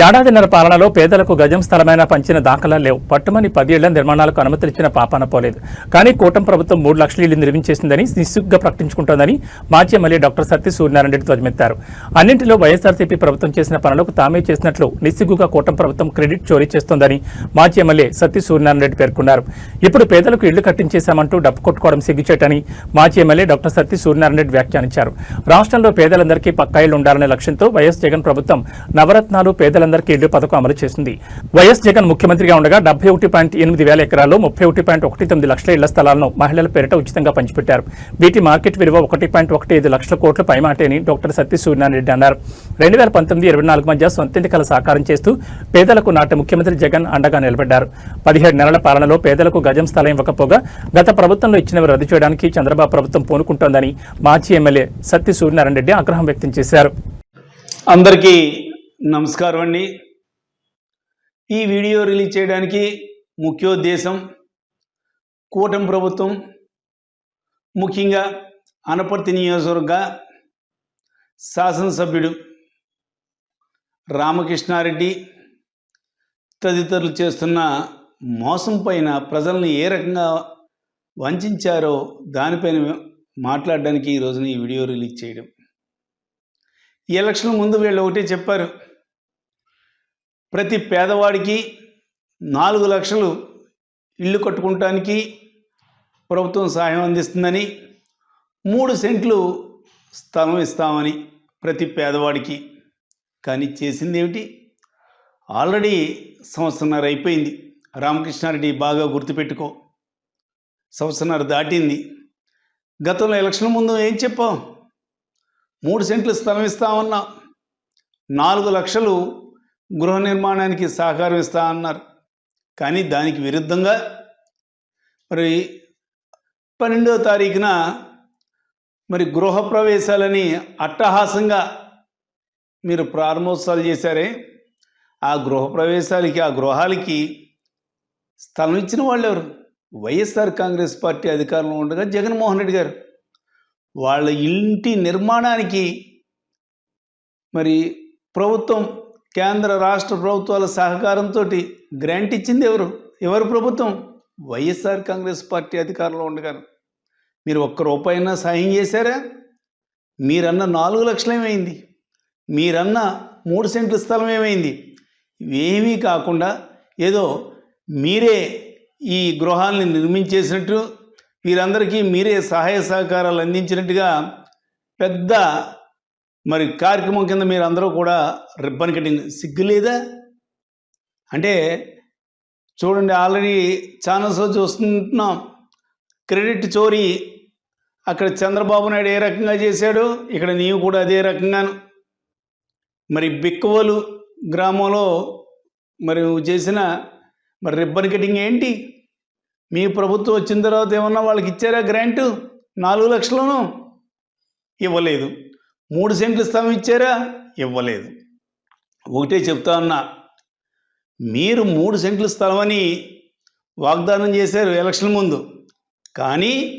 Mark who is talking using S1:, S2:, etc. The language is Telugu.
S1: ఏడాదిన్నర పాలనలో పేదలకు గజం స్థలమైన పంచిన దాఖలా లేవు. పట్టుమని పదేళ్ళ నిర్మాణాలకు అనుమతిచ్చిన పాపాన పోలేదు. కానీ కూటమి ప్రభుత్వం మూడు లక్షల ఇళ్ళు నిర్మించేసిందని నిస్సుగ్గా ప్రకటించుకుంటోందని మాజీ ఎమ్మెల్యే డాక్టర్ సత్య సూర్యనారాయణ రెడ్డి ధ్వజమెత్తారు. అన్నింటిలో వైఎస్ఆర్సీపీ ప్రభుత్వం చేసిన పనులకు తామే చేసినట్లు నిస్సిగ్గుగా కూటమి ప్రభుత్వం క్రెడిట్ చోరీ చేస్తోందని మాజీ ఎమ్మెల్యే సత్య సూర్యనారాయణ రెడ్డి పేర్కొన్నారు. ఇప్పుడు పేదలకు ఇళ్ళు కట్టించేశామంటూ డప్పు కొట్టుకోవడం సిగ్గుచేటని మాజీ ఎమ్మెల్యే డాక్టర్ సత్య సూర్యనారాయణ రెడ్డి వ్యాఖ్యానించారు. రాష్ట్రంలో పేదలందరికీ పక్కా ఇళ్ళు ఉండాలనే లక్ష్యంతో వైఎస్ జగన్ ప్రభుత్వం నవరత్నాలు పేదలందరికీ ఇళ్ళు పథకం అమలు చేసింది. వైఎస్ జగన్ ముఖ్యమంత్రిగా ఉండగా డెబ్బై ఒకటి పాయింట్ ఎనిమిది వేల ఎకరాల్లో ముప్పై ఒకటి పాయింట్ ఒకటి తొమ్మిది లక్షల ఇళ్ళ స్థలాలను మహిళల పేరిట ఉచితంగా పంచిపెట్టారు. వీటి మార్కెట్ విలువ ఒకటి పాయింట్ ఒకటి ఐదు లక్షల కోట్ల పైమాటేని డాక్టర్ సత్య సూర్యనారాయణ అన్నారు. రెండు వేల పంతొమ్మిది ఇరవై నాలుగు మధ్య సొంత ఎన్నికల సాకారం చేస్తూ పేదలకు నాటి ముఖ్యమంత్రి జగన్ అండగా నిలబడ్డారు. పదిహేడు నెలల పాలనలో పేదలకు గజం స్థలం ఇవ్వకపోగా గత ప్రభుత్వంలో ఇచ్చినవి రద్దు చేయడానికి చంద్రబాబు ప్రభుత్వం పూనుకుంటోందని మాజీ ఎమ్మెల్యే సత్య సూర్యనారాయణ రెడ్డి ఆగ్రహం వ్యక్తం చేశారు.
S2: అందరికీ నమస్కారం అండి. ఈ వీడియో రిలీజ్ చేయడానికి ముఖ్యోద్దేశం కూటమి ప్రభుత్వం ముఖ్యంగా అనపర్తి నియోజకవర్గ శాసనసభ్యుడు రామకృష్ణారెడ్డి తదితరులు చేస్తున్న మోసం పైన ప్రజల్ని ఏ రకంగా వంచారో దానిపైన మాట్లాడడానికి ఈ రోజున ఈ వీడియో రిలీజ్ చేయడం. ఈ ఎలక్షన్ ముందు వీళ్ళు ఒకటే చెప్పారు. ప్రతి పేదవాడికి నాలుగు లక్షలు ఇల్లు కట్టుకుంటానికి ప్రభుత్వం సహాయం అందిస్తుందని మూడు సెంట్లు స్థలం ఇస్తామని ప్రతి పేదవాడికి. కానీ చేసింది ఏమిటి? ఆల్రెడీ సంవత్సరన్నర అయిపోయింది. రామకృష్ణారెడ్డి బాగా గుర్తుపెట్టుకో. సంవత్సరన్నర దాటింది. గతంలో ఎలక్షన్ ముందు ఏం చెప్పాం? మూడు సెంట్లు స్థలం ఇస్తామన్నా. నాలుగు లక్షలు గృహ నిర్మాణానికి సహకారం ఇస్తా అన్నారు. కానీ దానికి విరుద్ధంగా మరి పన్నెండవ తారీఖున మరి గృహ ప్రవేశాలని అట్టహాసంగా మీరు ప్రారంభోత్సవాలు చేశారే. ఆ గృహ ప్రవేశాలకి ఆ గృహాలకి స్థలం ఇచ్చిన వాళ్ళు ఎవరు? వైఎస్ఆర్ కాంగ్రెస్ పార్టీ అధికారంలో ఉండగా జగన్మోహన్ రెడ్డి గారు. వాళ్ళ ఇంటి నిర్మాణానికి మరి ప్రభుత్వం కేంద్ర రాష్ట్ర ప్రభుత్వాల సహకారంతో గ్రాంట్ ఇచ్చింది ఎవరు? ఎవరు ప్రభుత్వం? వైఎస్ఆర్ కాంగ్రెస్ పార్టీ అధికారంలో ఉండగా మీరు ఒక్క రూపాయినా సాయం చేశారా? మీరన్న నాలుగు లక్షలు ఏమైంది? మీరన్న మూడు సెంట్ల స్థలం ఏమైంది? ఇవేమీ కాకుండా ఏదో మీరే ఈ గృహాలని నిర్మించేసినట్టు వీరందరికీ మీరే సహాయ సహకారాలు అందించినట్టుగా పెద్ద మరి కార్యక్రమం కింద మీరు అందరూ కూడా రిబ్బన్ కటింగ్ సిగ్గు లేదా అంటే చూడండి ఆల్రెడీ ఛానల్స్లో చూస్తున్నాం క్రెడిట్ చోరీ అక్కడ చంద్రబాబు నాయుడు ఏ రకంగా చేశాడు ఇక్కడ నీవు కూడా అదే రకంగాను. మరి బిక్కువలు గ్రామంలో మరి చేసిన మరి రిబ్బన్ కటింగ్ ఏంటి? మీ ప్రభుత్వం వచ్చిన తర్వాత ఏమన్నా వాళ్ళకి ఇచ్చారా గ్రాంటు? నాలుగు లక్షలను? ఇవ్వలేదు. మూడు సెంట్లు స్థలం ఇచ్చారా? ఇవ్వలేదు. ఒకటే చెప్తా ఉన్నా మీరు మూడు సెంట్ల స్థలం అని వాగ్దానం చేశారు ఎలక్షన్ ముందు. కానీ